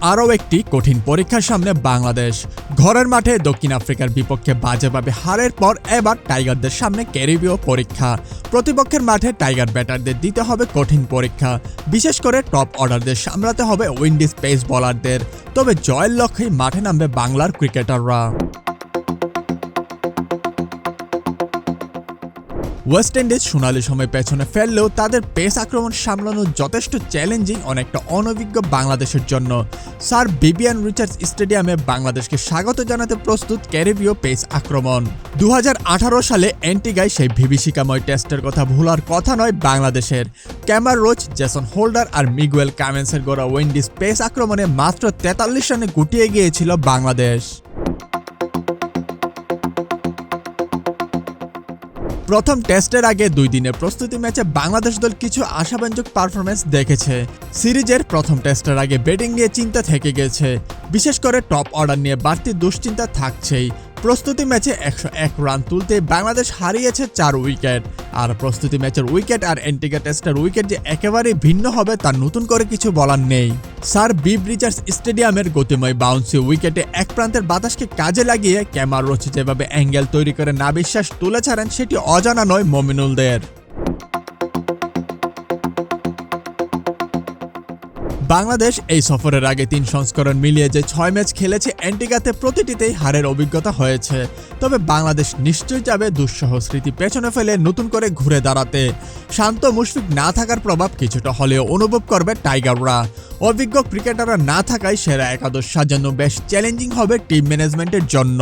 আরও একটি কঠিন পরীক্ষার সামনে বাংলাদেশ। ঘরের মাঠে দক্ষিণ আফ্রিকার বিপক্ষে বাজেভাবে হারের পর এবার টাইগারদের সামনে ক্যারিবীয় পরীক্ষা। প্রতিপক্ষের মাঠে টাইগার ব্যাটারদের দিতে হবে কঠিন পরীক্ষা। বিশেষ করে টপ অর্ডারদের সামলাতে হবে উইন্ডিজ পেস বলারদের। তবে জয়ের লক্ষ্যেই মাঠে নামবে বাংলার ক্রিকেটাররা। ওয়েস্ট ইন্ডিজ সোনালি সময় পেছনে ফেললেও তাদের পেস আক্রমণ সামলানো যথেষ্ট চ্যালেঞ্জিং অনেকটা অনভিজ্ঞ বাংলাদেশের জন্য। স্যার বিবিয়ান রিচার্ডস স্টেডিয়ামে বাংলাদেশকে স্বাগত জানাতে প্রস্তুত ক্যারিবীয় পেস আক্রমণ। দু হাজার আঠারো সালে অ্যান্টিগায় সেই বিভীষিকাময় টেস্টের কথা ভোলার কথা নয় বাংলাদেশের। ক্যামার রোচ, জেসন হোল্ডার আর মিগুয়েল কামেন্সের গড়া উইন্ডিজ পেস আক্রমণে মাত্র তেতাল্লিশ রানে গুটিয়ে গিয়েছিল বাংলাদেশ। প্রথম টেস্টের আগে দুই দিনের প্রস্তুতি ম্যাচে বাংলাদেশ দল কিছু আশাব্যঞ্জক পারফরমেন্স দেখেছে। সিরিজের প্রথম টেস্টের আগে ব্যাটিং নিয়ে চিন্তা থেকে গেছে। বিশেষ করে টপ অর্ডার নিয়ে বাড়তি দুশ্চিন্তা থাকছেই। প্রস্তুতি ম্যাচে একশো এক রান তুলতে বাংলাদেশ হারিয়েছে চার উইকেট আর প্রস্তুতি ম্যাচের উইকেট আর অ্যান্টিগা টেস্টের উইকেট যে একেবারেই ভিন্ন হবে তার নতুন করে কিছু বলার নেই। স্যার বিব রিচার্স স্টেডিয়ামের গতিময় বাউন্সি উইকেটে এক প্রান্তের বাতাসকে কাজে লাগিয়ে ক্যামার রোচ যেভাবে অ্যাঙ্গেল তৈরি করে না বিশ্বাস তুলে ছাড়েন, সেটি অজানা নয় মমিনুলদের। বাংলাদেশ এই সফরের আগে তিন সংস্করণ মিলিয়ে যে ছয় ম্যাচ খেলেছে, অ্যান্টিগাতে প্রতিটিতেই হারের অভিজ্ঞতা হয়েছে। তবে বাংলাদেশ নিশ্চয়ই যাবে দুঃসহ স্মৃতি পেছনে ফেলে নতুন করে ঘুরে দাঁড়াতে। শান্ত মুশফিক না থাকার প্রভাব কিছুটা হলেও অনুভব করবে টাইগাররা। অভিজ্ঞ ক্রিকেটাররা না থাকায় সেরা একাদশ সাজানো বেশ চ্যালেঞ্জিং হবে টিম ম্যানেজমেন্টের জন্য।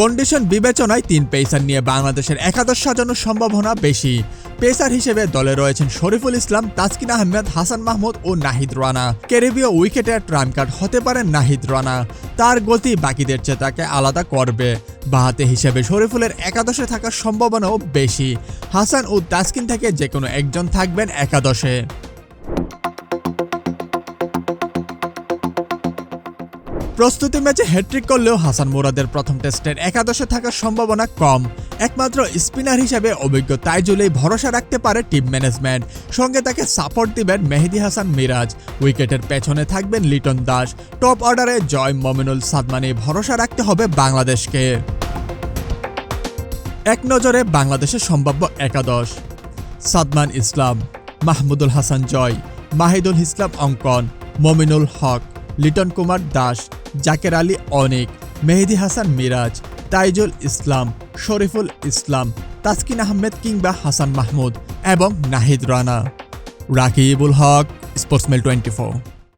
কন্ডিশন বিবেচনায় তিন পেসার নিয়ে বাংলাদেশের একাদশ সাজানোর সম্ভাবনা বেশি। পেসার হিসেবে দলে রয়েছেন শরীফুল ইসলাম, তাসকিন আহমেদ, হাসান মাহমুদ ও নাহিদ রানা। ক্যারিবীয় উইকেটের ট্রাম কার্ড হতে পারেন নাহিদ রানা। তার গতি বাকিদের চেয়ে তাকে আলাদা করবে। বাহাতে হিসেবে শরীফুলের একাদশে থাকার সম্ভাবনাও বেশি। হাসান ও তাসকিন থেকে যে কোনো একজন থাকবেন একাদশে। প্রস্তুতি ম্যাচে হ্যাট্রিক করলেও হাসান মুরাদের প্রথম টেস্টের একাদশে থাকার সম্ভাবনা কম। একমাত্র স্পিনার হিসেবে অভিজ্ঞ তাইজুলেই ভরসা রাখতে পারে টিম ম্যানেজমেন্ট। সঙ্গে তাকে সাপোর্ট দিবেন মেহেদি হাসান মিরাজ। উইকেটের পেছনে থাকবেন লিটন দাস। টপ অর্ডারে জয় মমিনুল সাদমানি ভরসা রাখতে হবে বাংলাদেশকে। এক নজরে বাংলাদেশের সম্ভাব্য একাদশ। সাদমান ইসলাম, মাহমুদুল হাসান জয়, মাহিদুল ইসলাম অঙ্কন, মমিনুল হক, লিটন কুমার দাস জাকের আলী অনেক, মেহেদি হাসান মিরাজ, তাইজুল ইসলাম, শরীফুল ইসলাম, তাসকিন আহমেদ কিংবা হাসান মাহমুদ এবং Nahid Rana. Rakibul Haque sports mail twenty four.